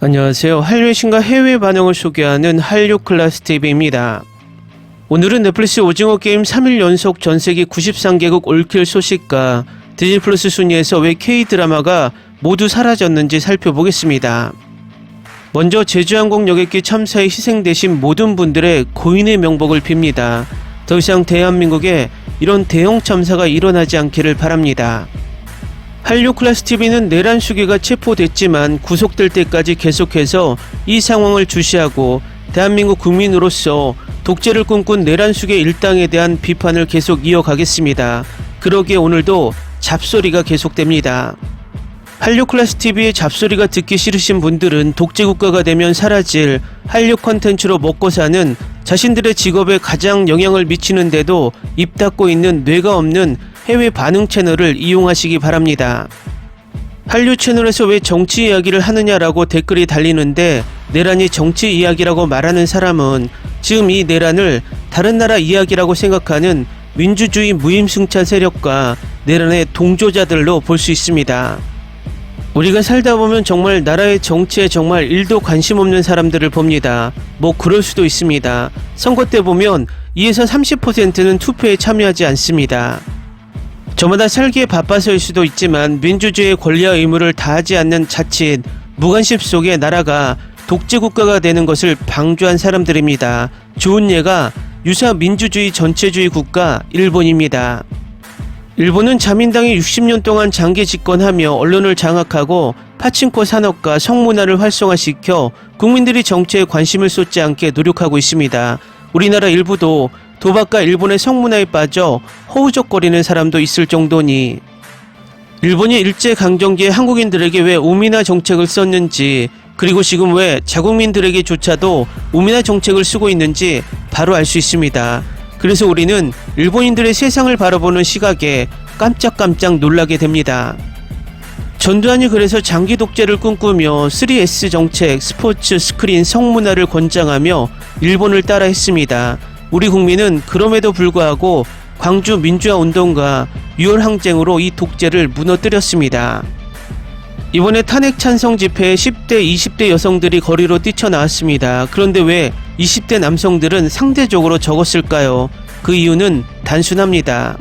안녕하세요. 한류의 신과 해외 반응을 소개하는 한류 클래스 TV입니다. 오늘은 넷플릭스 오징어 게임 3일 연속 전 세계 93개국 올킬 소식과 디즈니 플러스 순위에서 왜 K 드라마가 모두 사라졌는지 살펴보겠습니다. 먼저 제주항공 여객기 참사에 희생되신 모든 분들의 고인의 명복을 빕니다. 더 이상 대한민국에 이런 대형 참사가 일어나지 않기를 바랍니다. 한류 클래스 TV는 내란 수기가 체포됐지만 구속될 때까지 계속해서 이 상황을 주시하고 대한민국 국민으로서 독재를 꿈꾼 내란 수의 일당에 대한 비판을 계속 이어가겠습니다. 그러기에 오늘도 잡소리가 계속됩니다. 한류 클래스 TV의 잡소리가 듣기 싫으신 분들은 독재 국가가 되면 사라질 한류 컨텐츠로 먹고 사는 자신들의 직업에 가장 영향을 미치는데도 입 닫고 있는 뇌가 없는 해외 반응 채널을 이용하시기 바랍니다. 한류 채널에서 왜 정치 이야기를 하느냐라고 댓글이 달리는데 내란이 정치 이야기라고 말하는 사람은 지금 이 내란을 다른 나라 이야기라고 생각하는 민주주의 무임승차 세력과 내란의 동조자들로 볼 수 있습니다. 우리가 살다 보면 정말 나라의 정치에 정말 일도 관심 없는 사람들을 봅니다. 뭐 그럴 수도 있습니다. 선거 때 보면 2에서 30%는 투표에 참여하지 않습니다. 저마다 살기에 바빠서일 수도 있지만 민주주의의 권리와 의무를 다하지 않는 자칫 무관심 속에 나라가 독재 국가가 되는 것을 방조한 사람들입니다. 좋은 예가 유사 민주주의 전체주의 국가 일본입니다. 일본은 자민당이 60년 동안 장기 집권하며 언론을 장악하고 파친코 산업과 성문화를 활성화시켜 국민들이 정치에 관심을 쏟지 않게 노력하고 있습니다. 우리나라 일부도 도박과 일본의 성문화에 빠져 허우적거리는 사람도 있을 정도니 일본이 일제강점기에 한국인들에게 왜 우민화 정책을 썼는지 그리고 지금 왜 자국민들에게조차도 우민화 정책을 쓰고 있는지 바로 알 수 있습니다. 그래서 우리는 일본인들의 세상을 바라보는 시각에 깜짝깜짝 놀라게 됩니다. 전두환이 그래서 장기 독재를 꿈꾸며 3S 정책, 스포츠, 스크린, 성문화를 권장하며 일본을 따라 했습니다. 우리 국민은 그럼에도 불구하고 광주 민주화 운동과 6월 항쟁으로 이 독재를 무너뜨렸습니다. 이번에 탄핵 찬성 집회에 10대, 20대 여성들이 거리로 뛰쳐나왔습니다. 그런데 왜 20대 남성들은 상대적으로 적었을까요? 그 이유는 단순합니다.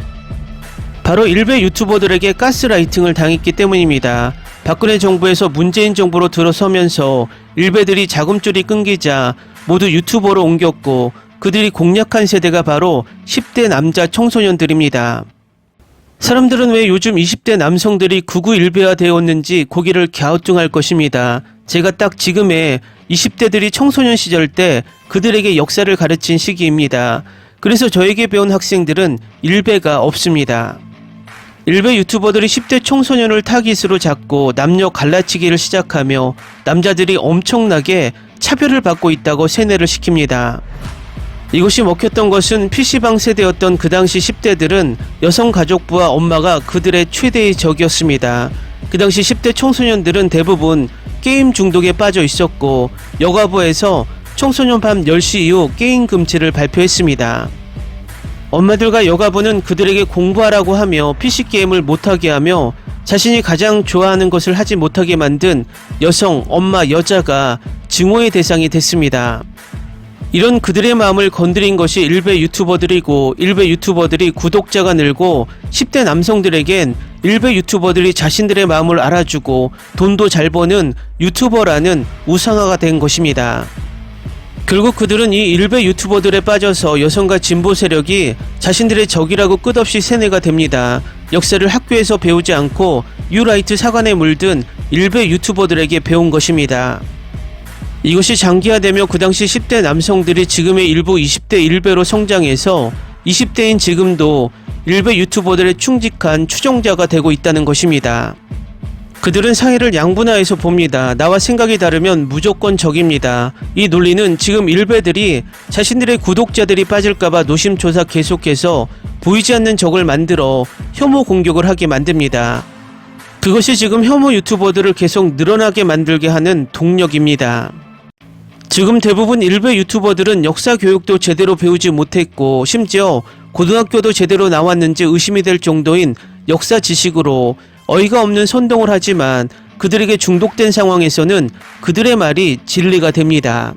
바로 일베 유튜버들에게 가스라이팅을 당했기 때문입니다. 박근혜 정부에서 문재인 정부로 들어서면서 일베들이 자금줄이 끊기자 모두 유튜버로 옮겼고 그들이 공략한 세대가 바로 10대 남자 청소년들입니다. 사람들은 왜 요즘 20대 남성들이 구구 일베화 되었는지 고개를 갸우뚱할 것입니다. 제가 딱 지금의 20대들이 청소년 시절 때 그들에게 역사를 가르친 시기입니다. 그래서 저에게 배운 학생들은 일베가 없습니다. 일베 유튜버들이 10대 청소년을 타깃으로 잡고 남녀 갈라치기를 시작하며 남자들이 엄청나게 차별을 받고 있다고 세뇌를 시킵니다. 이것이 먹혔던 것은 PC방 세대였던 그 당시 10대들은 여성가족부와 엄마가 그들의 최대의 적이었습니다. 그 당시 10대 청소년들은 대부분 게임 중독에 빠져 있었고 여가부에서 청소년 밤 10시 이후 게임 금지를 발표했습니다. 엄마들과 여가부는 그들에게 공부하라고 하며 PC게임을 못하게 하며 자신이 가장 좋아하는 것을 하지 못하게 만든 여성, 엄마, 여자가 증오의 대상이 됐습니다. 이런 그들의 마음을 건드린 것이 일베 유튜버들이고 일베 유튜버들이 구독자가 늘고 10대 남성들에겐 일베 유튜버들이 자신들의 마음을 알아주고 돈도 잘 버는 유튜버라는 우상화가 된 것입니다. 결국 그들은 이 일베 유튜버들에 빠져서 여성과 진보 세력이 자신들의 적이라고 끝없이 세뇌가 됩니다. 역사를 학교에서 배우지 않고 유라이트 사관에 물든 일베 유튜버들에게 배운 것입니다. 이것이 장기화되며 그 당시 10대 남성들이 지금의 일부 20대 일배로 성장해서 20대인 지금도 일베 유튜버들의 충직한 추종자가 되고 있다는 것입니다. 그들은 사회를 양분화해서 봅니다. 나와 생각이 다르면 무조건 적입니다. 이 논리는 지금 일베들이 자신들의 구독자들이 빠질까봐 노심초사 계속해서 보이지 않는 적을 만들어 혐오 공격을 하게 만듭니다. 그것이 지금 혐오 유튜버들을 계속 늘어나게 만들게 하는 동력입니다. 지금 대부분 일베 유튜버들은 역사 교육도 제대로 배우지 못했고 심지어 고등학교도 제대로 나왔는지 의심이 될 정도인 역사 지식으로 어이가 없는 선동을 하지만 그들에게 중독된 상황에서는 그들의 말이 진리가 됩니다.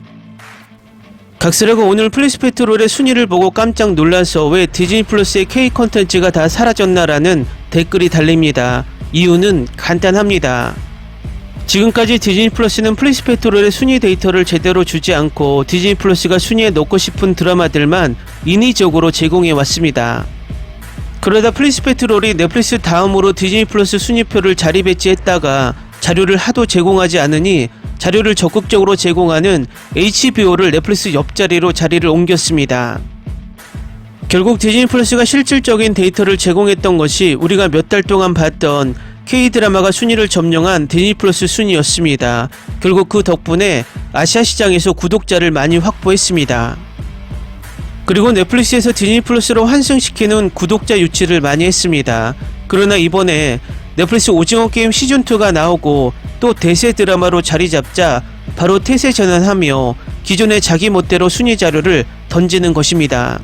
각스라가 오늘 플리스페트롤의 순위를 보고 깜짝 놀라서 왜 디즈니 플러스의 K 컨텐츠가 다 사라졌나라는 댓글이 달립니다. 이유는 간단합니다. 지금까지 디즈니 플러스는 플리스페트롤의 순위 데이터를 제대로 주지 않고 디즈니 플러스가 순위에 넣고 싶은 드라마들만 인위적으로 제공해 왔습니다. 그러다 플리스 페트롤이 넷플릭스 다음으로 디즈니 플러스 순위표를 자리 배치했다가 자료를 하도 제공하지 않으니 자료를 적극적으로 제공하는 HBO를 넷플릭스 옆자리로 자리를 옮겼습니다. 결국 디즈니 플러스가 실질적인 데이터를 제공했던 것이 우리가 몇 달 동안 봤던 K-드라마가 순위를 점령한 디즈니 플러스 순위였습니다. 결국 그 덕분에 아시아 시장에서 구독자를 많이 확보했습니다. 그리고 넷플릭스에서 디즈니 플러스로 환승시키는 구독자 유치를 많이 했습니다. 그러나 이번에 넷플릭스 오징어 게임 시즌2가 나오고 또 대세 드라마로 자리 잡자 바로 태세 전환하며 기존의 자기 멋대로 순위 자료를 던지는 것입니다.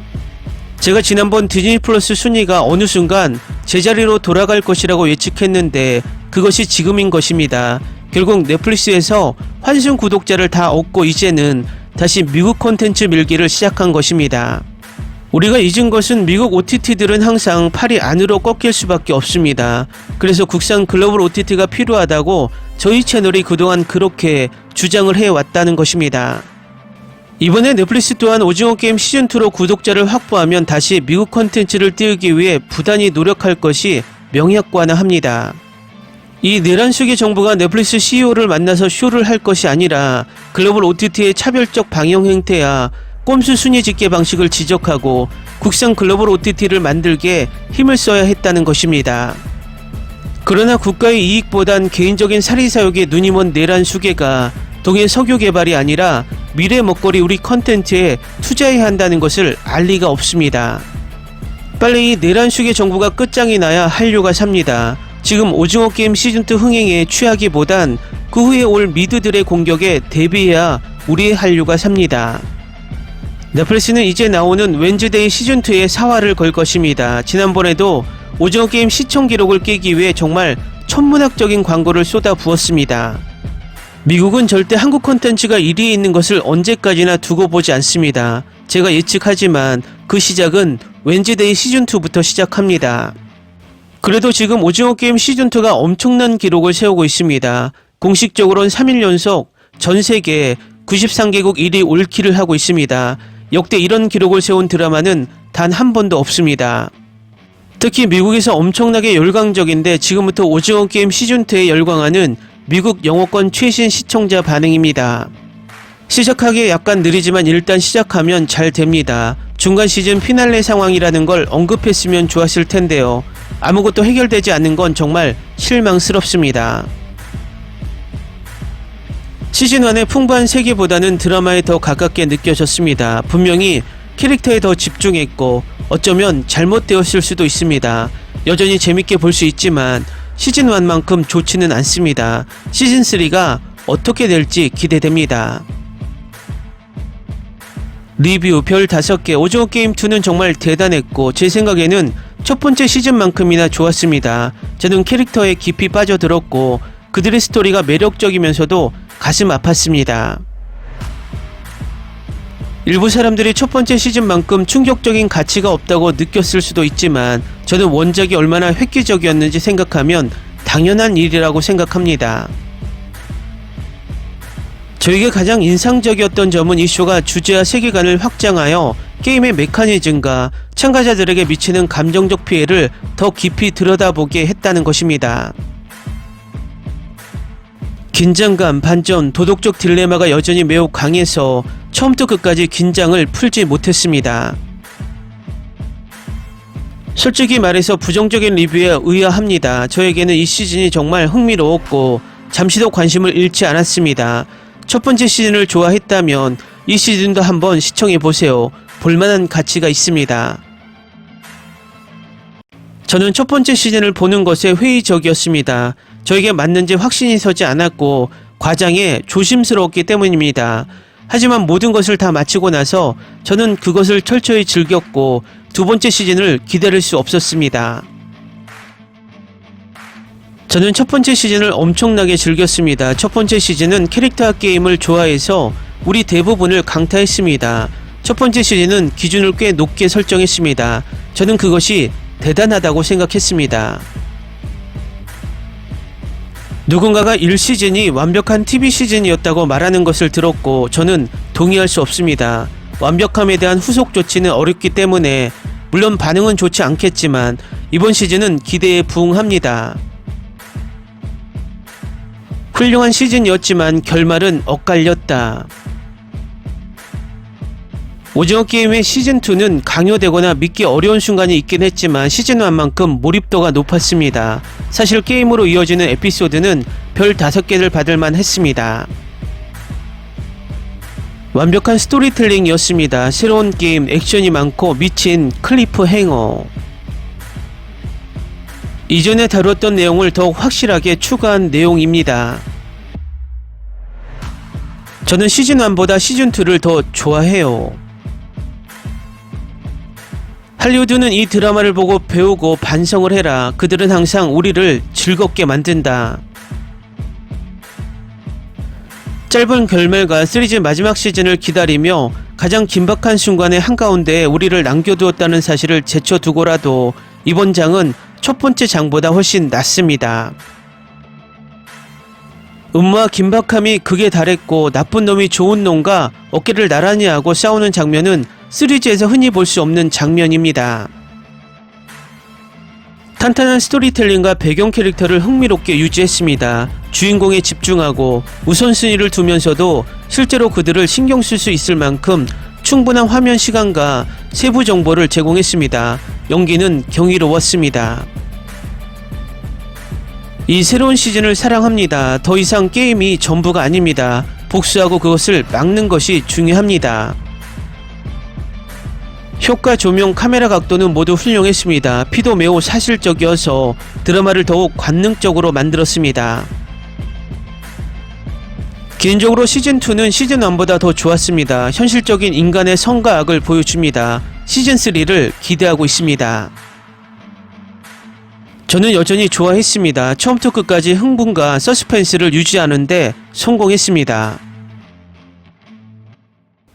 제가 지난번 디즈니 플러스 순위가 어느 순간 제자리로 돌아갈 것이라고 예측했는데 그것이 지금인 것입니다. 결국 넷플릭스에서 환승 구독자를 다 얻고 이제는 다시 미국 콘텐츠 밀기를 시작한 것입니다. 우리가 잊은 것은 미국 OTT들은 항상 팔이 안으로 꺾일 수밖에 없습니다. 그래서 국산 글로벌 OTT가 필요하다고 저희 채널이 그동안 그렇게 주장을 해왔다는 것입니다. 이번에 넷플릭스 또한 오징어 게임 시즌2로 구독자를 확보하면 다시 미국 콘텐츠를 띄우기 위해 부단히 노력할 것이 명약관화합니다. 이 내란수기 정부가 넷플릭스 CEO를 만나서 쇼를 할 것이 아니라 글로벌 OTT의 차별적 방영 행태야 꼼수 순위 집계 방식을 지적하고 국산 글로벌 OTT를 만들게 힘을 써야 했다는 것입니다. 그러나 국가의 이익보단 개인적인 사리사욕에 눈이 먼 내란 수계가 동해 석유 개발이 아니라 미래 먹거리 우리 컨텐츠에 투자해야 한다는 것을 알 리가 없습니다. 빨리 이 내란 수계 정부가 끝장이 나야 한류가 삽니다. 지금 오징어 게임 시즌2 흥행에 취하기보단 그 후에 올 미드들의 공격에 대비해야 우리의 한류가 삽니다. 넷플릭스는 이제 나오는 웬즈데이 시즌2에 사활을 걸 것입니다. 지난번에도 오징어 게임 시청 기록을 깨기 위해 정말 천문학적인 광고를 쏟아 부었습니다. 미국은 절대 한국 콘텐츠가 1위에 있는 것을 언제까지나 두고 보지 않습니다. 제가 예측하지만 그 시작은 웬즈데이 시즌2부터 시작합니다. 그래도 지금 오징어 게임 시즌2가 엄청난 기록을 세우고 있습니다. 공식적으로는 3일 연속 전 세계 93개국 1위 올킬을 하고 있습니다. 역대 이런 기록을 세운 드라마는 단 한 번도 없습니다. 특히 미국에서 엄청나게 열광적인데 지금부터 오징어 게임 시즌2에 열광하는 미국 영어권 최신 시청자 반응입니다. 시작하기에 약간 느리지만 일단 시작하면 잘 됩니다. 중간 시즌 피날레 상황이라는 걸 언급했으면 좋았을 텐데요. 아무것도 해결되지 않는 건 정말 실망스럽습니다. 시즌1의 풍부한 세계보다는 드라마에 더 가깝게 느껴졌습니다. 분명히 캐릭터에 더 집중했고 어쩌면 잘못되었을 수도 있습니다. 여전히 재밌게 볼 수 있지만 시즌1만큼 좋지는 않습니다. 시즌3가 어떻게 될지 기대됩니다. 리뷰 별 5개 오징어 게임 2는 정말 대단했고 제 생각에는 첫 번째 시즌만큼이나 좋았습니다. 저는 캐릭터에 깊이 빠져들었고 그들의 스토리가 매력적이면서도 가슴 아팠습니다. 일부 사람들이 첫 번째 시즌만큼 충격적인 가치가 없다고 느꼈을 수도 있지만 저는 원작이 얼마나 획기적이었는지 생각하면 당연한 일이라고 생각합니다. 저에게 가장 인상적이었던 점은 이 쇼가 주제와 세계관을 확장하여 게임의 메커니즘과 참가자들에게 미치는 감정적 피해를 더 깊이 들여다보게 했다는 것입니다. 긴장감, 반전, 도덕적 딜레마가 여전히 매우 강해서 처음부터 끝까지 긴장을 풀지 못했습니다. 솔직히 말해서 부정적인 리뷰에 의아합니다. 저에게는 이 시즌이 정말 흥미로웠고 잠시도 관심을 잃지 않았습니다. 첫 번째 시즌을 좋아했다면 이 시즌도 한번 시청해 보세요. 볼만한 가치가 있습니다. 저는 첫 번째 시즌을 보는 것에 회의적이었습니다. 저에게 맞는지 확신이 서지 않았고 과장에 조심스러웠기 때문입니다. 하지만 모든 것을 다 마치고 나서 저는 그것을 철저히 즐겼고 두 번째 시즌을 기다릴 수 없었습니다. 저는 첫 번째 시즌을 엄청나게 즐겼습니다. 첫 번째 시즌은 캐릭터 게임을 좋아해서 우리 대부분을 강타했습니다. 첫 번째 시즌은 기준을 꽤 높게 설정했습니다. 저는 그것이 대단하다고 생각했습니다. 누군가가 1시즌이 완벽한 TV 시즌이었다고 말하는 것을 들었고 저는 동의할 수 없습니다. 완벽함에 대한 후속 조치는 어렵기 때문에 물론 반응은 좋지 않겠지만 이번 시즌은 기대에 부응합니다. 훌륭한 시즌이었지만 결말은 엇갈렸다. 오징어 게임의 시즌2는 강요되거나 믿기 어려운 순간이 있긴 했지만 시즌1만큼 몰입도가 높았습니다. 사실 게임으로 이어지는 에피소드는 별 5개를 받을만 했습니다. 완벽한 스토리텔링이었습니다. 새로운 게임, 액션이 많고 미친 클리프 행어. 이전에 다뤘던 내용을 더욱 확실하게 추가한 내용입니다. 저는 시즌1보다 시즌2를 더 좋아해요. 할리우드는 이 드라마를 보고 배우고 반성을 해라. 그들은 항상 우리를 즐겁게 만든다. 짧은 결말과 시리즈 마지막 시즌을 기다리며 가장 긴박한 순간의 한가운데 우리를 남겨두었다는 사실을 제쳐두고라도 이번 장은 첫 번째 장보다 훨씬 낫습니다. 음모와 긴박함이 극에 달했고 나쁜 놈이 좋은 놈과 어깨를 나란히 하고 싸우는 장면은 시리즈에서 흔히 볼 수 없는 장면입니다. 탄탄한 스토리텔링과 배경 캐릭터를 흥미롭게 유지했습니다. 주인공에 집중하고 우선순위를 두면서도 실제로 그들을 신경 쓸 수 있을 만큼 충분한 화면 시간과 세부 정보를 제공했습니다. 연기는 경이로웠습니다. 이 새로운 시즌을 사랑합니다. 더 이상 게임이 전부가 아닙니다. 복수하고 그것을 막는 것이 중요합니다. 효과 조명 카메라 각도는 모두 훌륭했습니다. 피도 매우 사실적이어서 드라마를 더욱 관능적으로 만들었습니다. 개인적으로 시즌2는 시즌1보다 더 좋았습니다. 현실적인 인간의 성과 악을 보여줍니다. 시즌3를 기대하고 있습니다. 저는 여전히 좋아했습니다. 처음부터 끝까지 흥분과 서스펜스를 유지하는데 성공했습니다.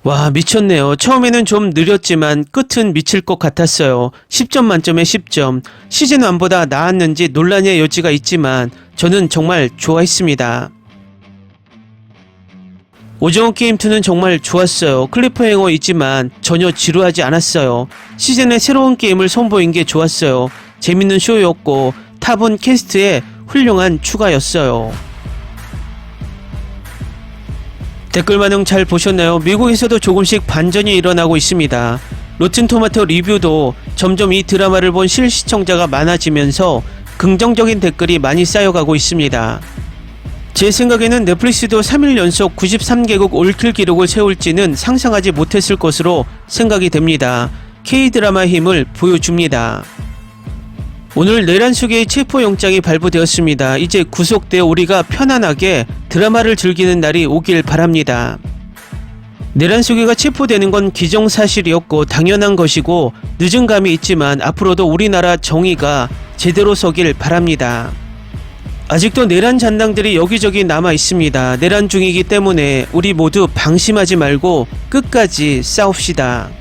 와 미쳤네요. 처음에는 좀 느렸지만 끝은 미칠 것 같았어요. 10점 만점에 10점. 시즌 1보다 나았는지 논란의 여지가 있지만 저는 정말 좋아했습니다. 오징어 게임 2는 정말 좋았어요. 클리프행어 있지만 전혀 지루하지 않았어요. 시즌에 새로운 게임을 선보인 게 좋았어요. 재밌는 쇼였고 탑은 캐스트의 훌륭한 추가였어요. 댓글 반응 잘 보셨나요? 미국에서도 조금씩 반전이 일어나고 있습니다. 로튼토마토 리뷰도 점점 이 드라마를 본 실시청자가 많아지면서 긍정적인 댓글이 많이 쌓여가고 있습니다. 제 생각에는 넷플릭스도 3일 연속 93개국 올킬 기록을 세울지는 상상하지 못했을 것으로 생각이 됩니다. K-드라마 힘을 보여줍니다. 오늘 내란숙의 체포영장이 발부되었습니다. 이제 구속되어 우리가 편안하게 드라마를 즐기는 날이 오길 바랍니다. 내란숙이가 체포되는 건 기정사실이었고 당연한 것이고 늦은 감이 있지만 앞으로도 우리나라 정의가 제대로 서길 바랍니다. 아직도 내란 잔당들이 여기저기 남아 있습니다. 내란 중이기 때문에 우리 모두 방심하지 말고 끝까지 싸웁시다.